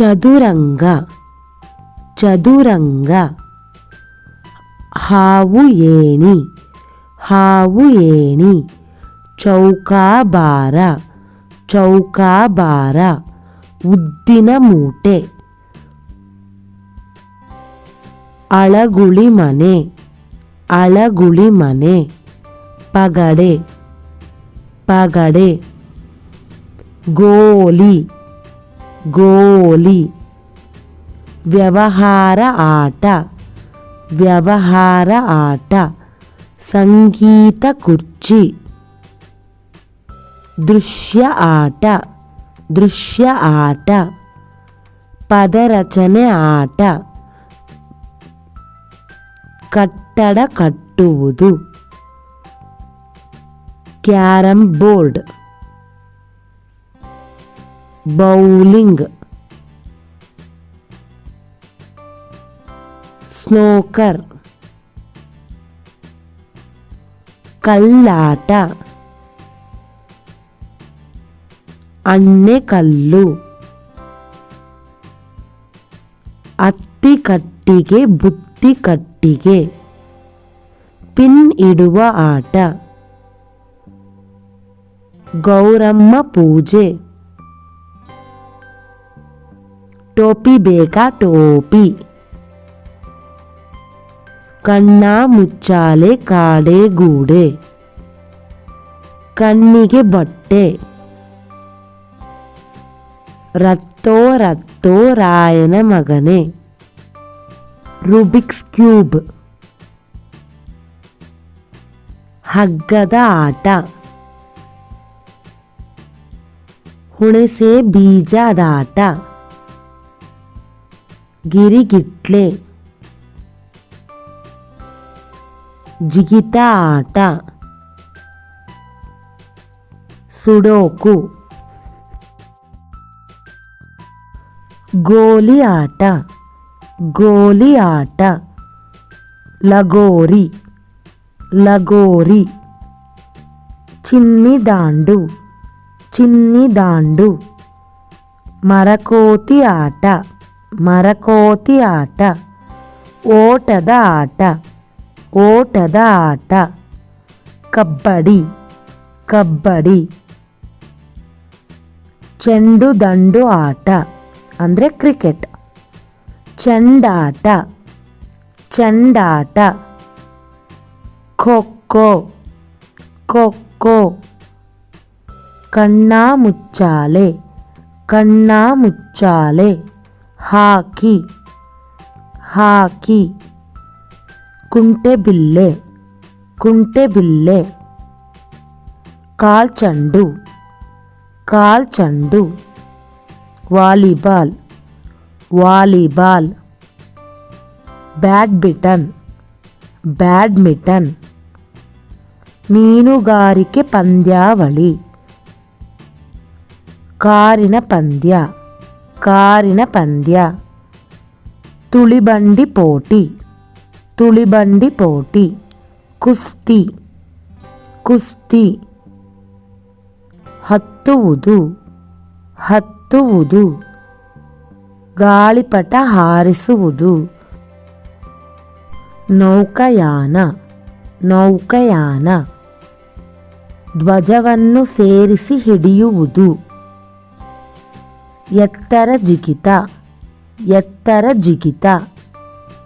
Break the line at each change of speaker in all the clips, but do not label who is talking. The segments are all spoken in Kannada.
ಚದುರಂಗ ಚದುರಂಗ ಹಾವು ಏಣಿ ಹಾವು ಏಣಿ ಚೌಕಾಬಾರ ಚೌಕಾಬಾರ ಉದ್ದಿನ ಮೂಟೆ ಅಳಗುಳಿ ಮನೆ ಅಳಗುಳಿ ಮನೆ ಪಗಡೆ ಪಗಡೆ ಗೋಲಿ ಗೋಲಿ ವ್ಯವಹಾರ ಆಟ ವ್ಯವಹಾರ ಆಟ ಸಂಗೀತ ಕುರ್ಚಿ ದೃಶ್ಯ ಆಟ ದೃಶ್ಯ ಆಟ ಪದರಚನೆ ಆಟ ಕಟ್ಟಡ ಕಟ್ಟುವುದು ಕ್ಯಾರಂ ಬೋರ್ಡ್ ಬೌಲಿಂಗ್ ಸ್ನೋಕರ್ ಕಲ್ಲಾಟ ಅಣ್ಣೆಕಲ್ಲು ಅತ್ತಿ ಕಟ್ಟಿಗೆ ಬುತ್ತಿ ಕಟ್ಟಿಗೆ ಪಿನ್ ಇಡುವ ಆಟ ಗೌರಮ್ಮ ಪೂಜೆ. ಟೋಪಿ ಬೇಕಾ ಟೋಪಿ. ಕಣ್ಣ ಮುಚ್ಚಾಲೆ ಕಾಡೆ ಗೂಡೆ. ಕಣ್ಣಿಗೆ ಬಟ್ಟೆ. ರತ್ತೋ ರತ್ತೋ ರಾಯನ ಮಗನೆ. Rubik's cube. ಹಗ್ಗದ ಆಟ. ಹುಣಸೆ ಬೀಜದಾಟ గిరిగిట్లే. జిగిత ఆట సుడోకు. గోలి ఆట గోలి ఆట లగోరి. లగోరి. చిన్ని దాండు చిన్ని దాండు మరకోతి ఆట ಮರಕೋತಿ ಆಟ ಓಟದ ಆಟ ಓಟದ ಆಟ ಕಬ್ಬಡಿ ಕಬ್ಬಡಿ ಚೆಂಡು ದಂಡು ಆಟ ಅಂದರೆ ಕ್ರಿಕೆಟ್ ಚೆಂಡಾಟ ಚೆಂಡಾಟ ಖೋಖೋ ಖೋಖೋ ಕಣ್ಣ ಮುಚ್ಚಾಲೆ ಕಣ್ಣ ಮುಚ್ಚಾಲೆ ಹಾಕಿ ಹಾಕಿ ಕುಂಟೆಬಿಲ್ಲೆ ಕುಂಟೆಬಿಲ್ಲೆ ಕಾಲ್ಚಂಡು ಕಾಲ್ಚಂಡು ವಾಲಿಬಾಲ್ ವಾಲಿಬಾಲ್ ಬ್ಯಾಡ್ಮಿಟನ್ ಬ್ಯಾಡ್ಮಿಟನ್ ಮೀನುಗಾರಿಕೆ ಪಂದ್ಯಾವಳಿ ಕಾರಿನ ಪಂದ್ಯ ಕಾರಿನ ಪಂದ್ಯ. ತುಳಿಬಂಡಿ ಪೋಟಿ. ತುಳಿಬಂಡಿ ಪೋಟಿ. ಕುಸ್ತಿ. ಕುಸ್ತಿ. ಹತ್ತುವುದು ಹತ್ತುವುದು ಗಾಳಿಪಟ ಹಾರಿಸುವುದು. ನೌಕಯಾನ. ನೌಕಯಾನ. ಧ್ವಜವನ್ನು ಸೇರಿಸಿ ಹಿಡಿಯುವುದು. ಎತ್ತರ ಜಿಗಿತ ಎತ್ತರ ಜಿಗಿತ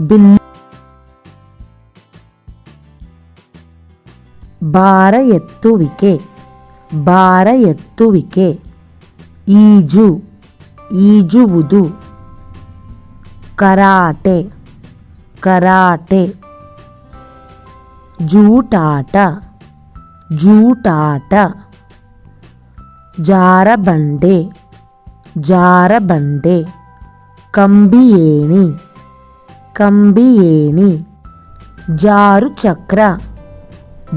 ಬಿಲ್ಲು ಭಾರ ಎತ್ತುವಿಕೆ ಭಾರ ಎತ್ತುವಿಕೆ, ಈಜು, ಈಜುವುದು, ಕರಾಟೆ ಕರಾಟೆ, ಜೂಟಾಟ ಜೂಟಾಟ, ಜಾರಬಂಡೆ ಜಾರಬಂಡೆ ಕಂಬಿಯೇಣಿ. ಕಂಬಿಯೇಣಿ. ಜಾರು ಚಕ್ರ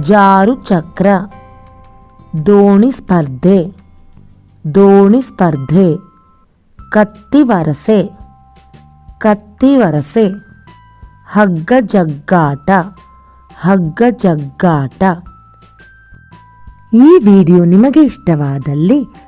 ಜಾರು ಚಕ್ರ ದೋಣಿ ಸ್ಪರ್ಧೆ. ದೋಣಿ ಸ್ಪರ್ಧೆ. ಕತ್ತಿ ವರಸೆ ಕತ್ತಿ ವರಸೆ ಹಗ್ಗ ಜಗ್ಗಾಟ ಹಗ್ಗ ಜಗ್ಗಾಟ ಈ ವಿಡಿಯೋ ನಿಮಗೆ ಇಷ್ಟವಾದಲ್ಲಿ